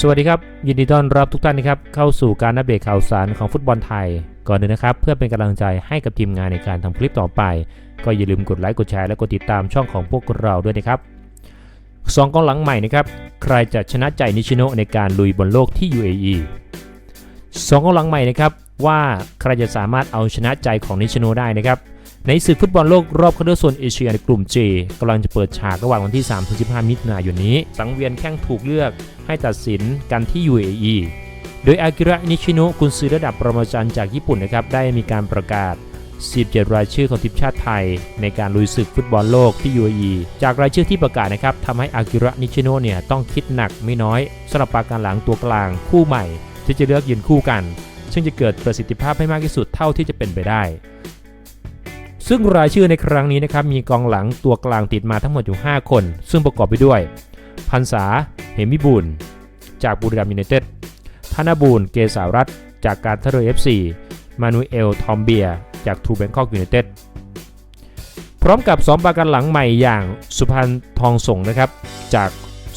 สวัสดีครับ ยินดีต้อนรับทุกท่านนะครับเข้าสู่การอัปเดตข่าวสารของฟุตบอลไทย ก่อนอื่นนะครับ เพื่อเป็นกำลังใจให้กับทีมงานในการทำคลิปต่อไป ก็อย่าลืมกดไลค์กดแชร์และกดติดตามช่องของพวกเราด้วยนะครับสองกองหลังใหม่นะครับใครจะชนะใจนิชิโนในการลุยบอลโลกที่ UAE สองกองหลังใหม่นะครับว่าใครจะสามารถเอาชนะใจของนิชิโนได้นะครับ ในศึกฟุตบอลโลกรอบคัดเลือกโซนเอเชียในกลุ่ม J กำลังจะเปิดฉากระหว่างวันที่ 3-15 มิถุนายนนี้ สังเวียนแข่งถูกเลือกให้ตัดสินกันที่ UAE โดยอากิระนิชิโนะกุนซือระดับประมาจารย์จากญี่ปุ่นนะครับได้มีการประกาศ 17 รายชื่อของทีมชาติไทย ในการลุยศึกฟุตบอลโลกที่ UAE จากรายชื่อที่ประกาศนะครับทำให้อากิระนิชิโนะเนี่ยต้องคิดหนักไม่น้อยสำหรับปาการหลังตัวกลางคู่ใหม่ ที่จะเลือกยืนคู่กัน ซึ่งจะเกิดประสิทธิภาพให้มากที่สุดเท่าที่จะเป็นไปได้ ซึ่งรายชื่อในครั้งนี้นะครับมีกองหลังตัวกลางติดมาทั้งหมดอยู่ 5 คน ซึ่งประกอบไปด้วย พันษาเหมิบุญจากบุรีรัมย์ยูไนเต็ดธนบูรณ์เกษารัตจากการท่าเรือ FC มานูเอล ทอมเบีย จากทูแบงคอกยูไนเต็ดพร้อมกับ2ประกันหลังใหม่อย่างสุพรรณทองสงนะครับ จาก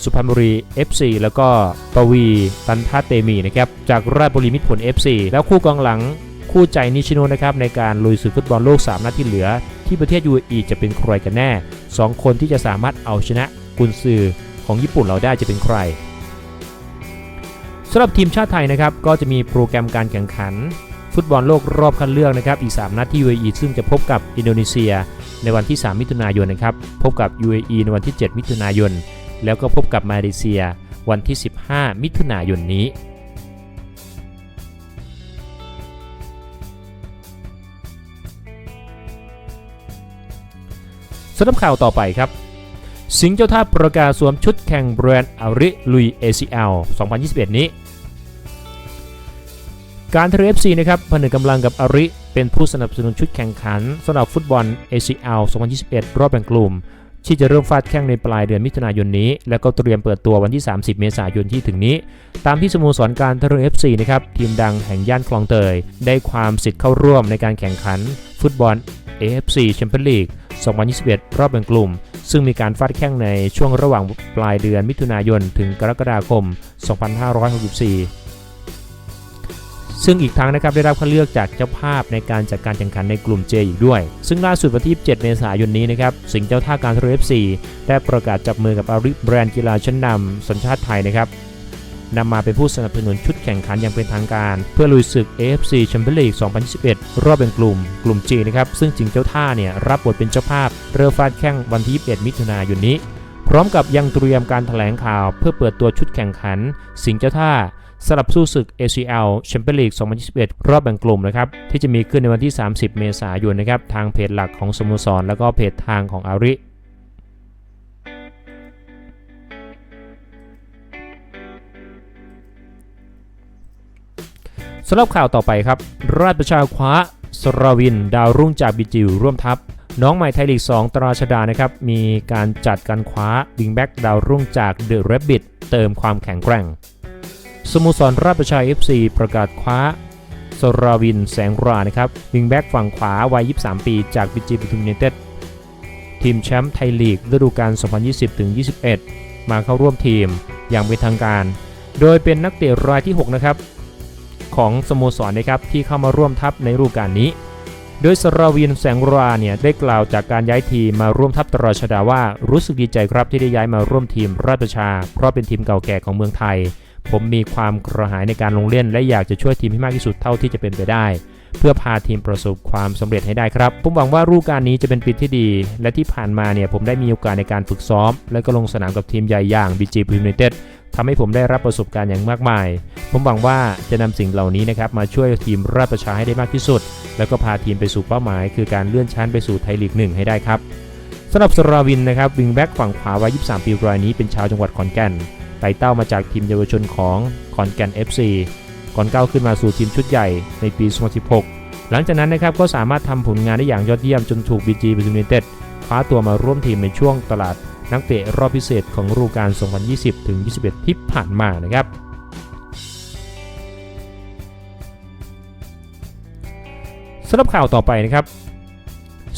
สุพรรณบุรี FC แล้วก็ปวีตันทาเตมีนะครับ จากราชบุรีมิตรผล FC แล้วคู่กองหลัง คู่ใจนิชิโนะนะครับในการลุยศึกฟุตบอลโลก 3 นัดที่เหลือ ที่ประเทศ UAE จะเป็นใครกันแน่ 2 คนที่จะสามารถเอาชนะกุนซือของญี่ปุ่นเราได้จะเป็นใครสำหรับทีมชาติไทยนะครับก็จะมีโปรแกรมการแข่งขัน ฟุตบอลโลกรอบคัดเลือกนะครับอีก 3 นัดที่ UAE ซึ่งจะพบกับอินโดนีเซีย ในวันที่ 3 มิถุนายนนะครับพบกับ UAE ในวันที่ 7 มิถุนายน แล้วก็พบกับมาเลเซีย วันที่ 15 มิถุนายนนี้ สำหรับข่าวต่อไปครับ สิงห์เจ้าท่าประกาศสวมชุดแข่งแบรนด์อาริลุย ACL 2021 นี้ การทะเล FC นะครับผนึกกำลังกับอาริเป็นผู้สนับสนุนชุดแข่งขันสำหรับฟุตบอล ACL 2021 รอบแบ่งกลุ่ม ที่จะเริ่มฟาดแข่งในปลายเดือนมิถุนายนนี้ และก็เตรียมเปิดตัววันที่ 30 เมษายนที่ถึงนี้ ตามที่สโมสรการทะเล FC นะครับทีมดังแห่งย่านคลองเตย ได้ความสิทธิ์เข้าร่วมในการแข่งขันฟุตบอล AFC Champions League 2021 รอบแบ่งกลุ่ม ซึ่งมีการฟาดแข่งในช่วงระหว่างปลายเดือนมิถุนายนถึงกรกฎาคม 2564 ซึ่งอีกทั้งนะครับได้รับคัดเลือกจากเจ้าภาพในการจัดการแข่งขันในกลุ่ม J อีกด้วย ซึ่งล่าสุดวันที่ 7 เมษายนนี้นะครับ สิงห์เจ้าท่าการทะเล FC ได้ประกาศจับมือกับอาริแบรนด์กีฬาชั้นนำสัญชาติไทยนะครับ นำมาเป็นผู้สนับสนุนชุดแข่งขันอย่างเป็นทางการ เพื่อลุยศึก AFC Champions League 2021 รอบเป็นกลุ่ม กลุ่ม G นะครับ ซึ่งสิงเจ้าท่าเนี่ยรับบทเป็นเจ้าภาพ เริ่มฟาดแข่งวันที่ 21 มิถุนายนนี้ พร้อมกับยังเตรียมการแถลงข่าว เพื่อเปิดตัวชุดแข่งขัน สิงเจ้าท่าสำหรับสู้ศึก ACL Champions League 2021 รอบแบ่งกลุ่มนะครับ ที่จะมีขึ้นในวันที่ 30 เมษายนนะครับ ทางเพจหลักของสโมสร แล้วก็เพจทางของอาริ สำหรับข่าวต่อไปครับ ราชประชาคว้าสราวิน ดาวรุ่งจากบีจิวร่วมทัพ น้องใหม่ไทยลีก 2 ตราชดานะครับ มีการจัดการคว้าวิงแบ็กดาวรุ่งจากเดอะ a ร b บิ t เติมความแข็งแกร่ง สโมสรราชประชา FC ประกาศคว้าสราวินแสงรานะครับวิงแบ็กฝั่งขวาวัย 23 ปีจากบีจีปทุมยูไนเต็ดทีมแชมป์ไทยลีกฤดูกาล 2020-21 มาเข้าร่วมทีมอย่างเป็นทางการ โดยเป็นนักเตะรายที่ 6 นะครับ ของสโมสรนะครับที่เข้ามาร่วมทัพในฤดูกาลนี้ โดยสราวินแสงราเนี่ยได้กล่าวจากการย้ายทีมมาร่วมทัพตราชดาว่ารู้สึกดีใจครับที่ได้ย้ายมาร่วมทีมราชประชา เพราะเป็นทีมเก่าแก่ของเมืองไทย ผมมีความกระหายในการลงเล่น และอยากจะช่วยทีมให้มากที่สุดเท่าที่จะเป็นไปได้ เพื่อพาทีมประสบความสำเร็จให้ได้ครับ ผมหวังว่าฤดูกาลนี้จะเป็นปีที่ดี และที่ผ่านมาเนี่ยผมได้มีโอกาสในการฝึกซ้อม และก็ลงสนามกับทีมใหญ่อย่าง BG United ทำให้ผมได้รับประสบการณ์อย่างมากมาย ผมหวังว่าจะนำสิ่งเหล่านี้นะครับมาช่วยทีมราชประชาให้ได้มากที่สุด แล้วก็พาทีมไปสู่เป้าหมาย คือการเลื่อนชั้นไปสู่ไทยลีกหนึ่งให้ได้ครับสำหรับสราวินนะครับวิงแบ็กฝั่งขวาวัย 23 ปีรายนี้เป็นชาวจังหวัดขอนแก่นไต่เต้ามาจากทีมเยาวชนของขอนแก่น FC ก่อนก้าวขึ้นมาสู่ทีมชุดใหญ่ในปี 2016 หลังจากนั้นนะครับก็สามารถทำผลงานได้อย่างยอดเยี่ยมจนถูก BG บิ u เนเต็ดคว้าตัวมาร่วมทีมในช่วงตลาด นักเตะรอบพิเศษของฤดูกาล 2020-21 ที่ผ่านมานะครับสำหรับข่าวต่อไปนะครับ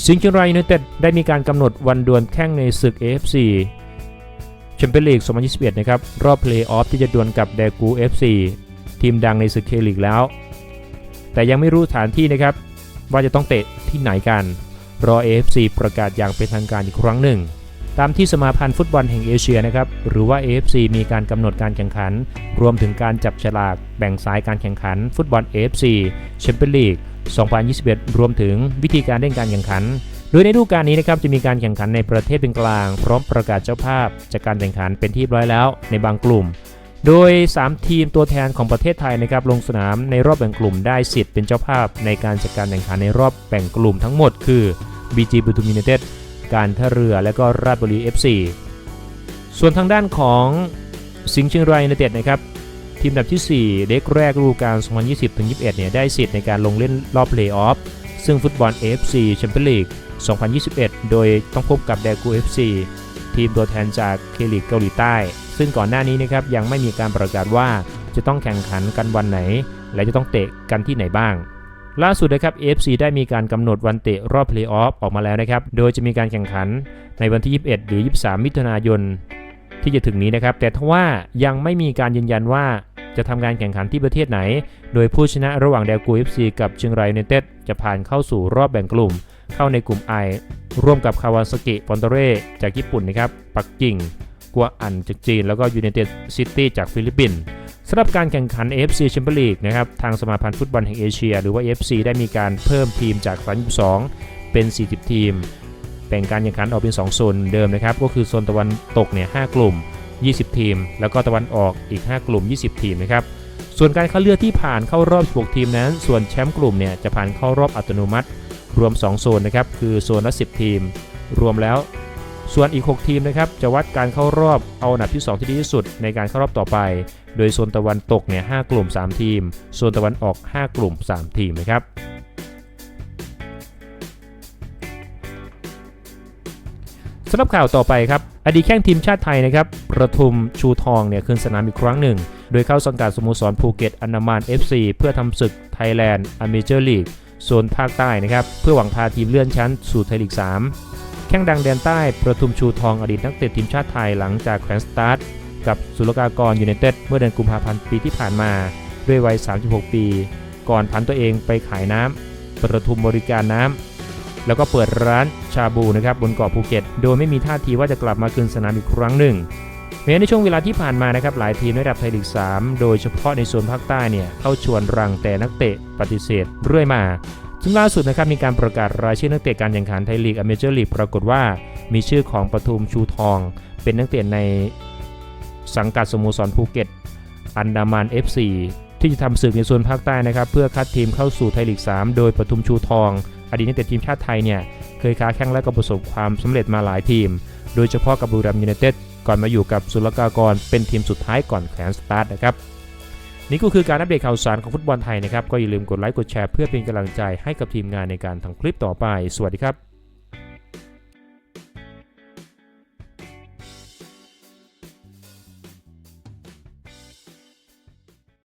สิงห์เชียงรายยูไนเต็ดได้มีการกำหนดวันดวลแข่งในศึก AFC แชมเปี้ยนลีก 2021 นะครับ รอบเพลย์ออฟที่จะดวลกับแดกู FC ทีมดังในศึกเคลีกแล้ว แต่ยังไม่รู้สถานที่นะครับ ว่าจะต้องเตะที่ไหนกัน รอ AFC ประกาศอย่างเป็นทางการอีกครั้งหนึ่ง ตามที่สมาพันธ์ฟุตบอลแห่งเอเชียนะครับหรือว่า AFC มีการกำหนดการแข่งขัน รวมถึงการจับฉลากแบ่งสายการแข่งขัน ฟุตบอล AFC แชมเปี้ยนลีก 2021 รวมถึงวิธีการเล่นการแข่งขัน โดยในฤดูกาลนี้นะครับจะมีการแข่งขันในประเทศเป็นกลาง พร้อมประกาศเจ้าภาพจากการแข่งขันเป็นที่เรียบร้อยแล้วในบางกลุ่ม โดย 3 ทีมตัวแทนของประเทศไทยนะครับลงสนามในรอบแบ่งกลุ่มได้สิทธิ์เป็นเจ้าภาพ ในการจัดการแข่งขันในรอบแบ่งกลุ่มทั้งหมด คือ BG บุตุมยูเนเต็ด การท่าเรือและก็ราชบุรี FC ส่วนทางด้านของสิงห์เชียงรายยูไนเต็ดนะครับทีมดับที่ 4 เด็กแรกฤดูกาล 2020-21 เนี่ยได้สิทธิ์ในการลงเล่นรอบเพลย์ออฟซึ่งฟุตบอล AFC แชมเปี้ยนลีก 2021 โดยต้องพบกับแดกู FC ทีมตัวแทนจากเคลีกเกาหลีใต้ ซึ่งก่อนหน้านี้นะครับยังไม่มีการประกาศว่าจะต้องแข่งขันกันวันไหน และจะต้องเตะกันที่ไหนบ้าง ล่าสุดนะครับ AFC ได้มีการกำหนดวันเตะรอบเพลย์ออฟออกมาแล้วนะครับ โดยจะมีการแข่งขันในวันที่ 21 หรือ 23 มิถุนายน ที่จะถึงนี้นะครับ แต่ทว่ายังไม่มีการยืนยันว่าจะทำการแข่งขันที่ประเทศไหน โดยผู้ชนะระหว่างแดกู FC กับเชียงรายยูไนเต็ดจะผ่านเข้าสู่รอบแบ่งกลุ่ม เข้าในกลุ่ม I ร่วมกับคาวาซากิฟอนเตเร่จากญี่ปุ่นนะครับ ปักกิ่ง กัวอันจากจีน แล้วก็ยู i นเต็ดซิตี้จากฟิลิปปินส์ สำหรับการแข่งขัน AFC Champions League นะครับทางสมาพันธ์ฟุตบอลแห่งเอเชีย หรือว่า AFC ได้มีการเพิ่มทีมจาก32เป็น 40 ทีมแบ่งการแข่งขันออกเป็น 2 โซนเดิมนะครับ ก็คือโซนตะวันตกเนี่ย5กลุ่ม 20 ทีม แล้วก็ตะวันออกอีก 5 กลุ่ม 20 ทีมนะครับ ส่วนการเข้าเลือกที่ผ่านเข้ารอบ 16 ทีมนั้น ส่วนแชมป์กลุ่มเนี่ยจะผ่านเข้ารอบอัตโนมัติ รวม 2 โซนนะครับ คือโซนละ 10 ทีม รวมแล้ว ส่วนอีก 6 ทีมนะครับจะวัดการเข้ารอบเอาอันดับที่ 2 ที่ดีที่สุดในการเข้ารอบต่อไป โดยโซนตะวันตกเนี่ย5กลุ่ม 3 ทีม โซนตะวันออก 5 กลุ่ม 3 ทีมนะครับสำหรับข่าวต่อไปครับ อดีตแข้งทีมชาติไทยนะครับประทุมชูทองเนี่ยคืนสนามอีกครั้งหนึ่ง โดยเข้าสังกัดสโมสรภูเก็ตอันามาน FC เพื่อทำศึกไทยแลนด์อเมเจอร์ลีกโซนภาคใต้นะครับ เพื่อหวังพาทีมเลื่อนชั้นสู่ไทยลีก 3 แข้งดังแดนใต้ประทุมชูทองอดีตนักเตะทีมชาติไทยหลังจากแขวนสตาร์ทกับสุลกากรยูไนเต็ดเมื่อเดือนกุมภาพันธ์ปีที่ผ่านมา ด้วยวัย 36 ปี ก่อนผันตัวเองไปขายน้ำประทุมบริการน้ำแล้วก็เปิดร้านชาบูนะครับบนเกาะภูเก็ต โดยไม่มีท่าทีว่าจะกลับมาคืนสนามอีกครั้งหนึ่งแม้ในช่วงเวลาที่ผ่านมานะครับหลายทีมในระดับไทยลีก 3 โดยเฉพาะในโซนภาคใต้เนี่ยเข้าชวนรังแต่นักเตะปฏิเสธเรื่อยมา ซึ่งล่าสุดนะครับมีการประกาศรายชื่อนักเตะการแข่งขันไทยลีกอเมเจอร์ลีกปรากฏว่ามีชื่อของปทุมชูทอง เป็นนักเตะในสังกัดสโมสรภูเก็ต อันดามัน FC ที่จะทำศึกในโซนภาคใต้นะครับเพื่อคัดทีมเข้าสู่ไทยลีก 3 โดยปทุมชูทอง อดีตนักเตะทีมชาติไทยเนี่ยเคยค้าแข้งและก็ประสบความสำเร็จมาหลายทีม โดยเฉพาะกับบุรีรัมย์ยูไนเต็ดก่อนมาอยู่กับสุลกากรเป็นทีมสุดท้ายก่อนแขวนสตาร์ทนะครับ นี่ก็คือการอัปเดตข่าวสารของฟุตบอลไทยนะครับ ก็อย่าลืมกดไลค์กดแชร์เพื่อเป็นกำลังใจให้กับทีมงานในการทำคลิปต่อไป สวัสดีครับ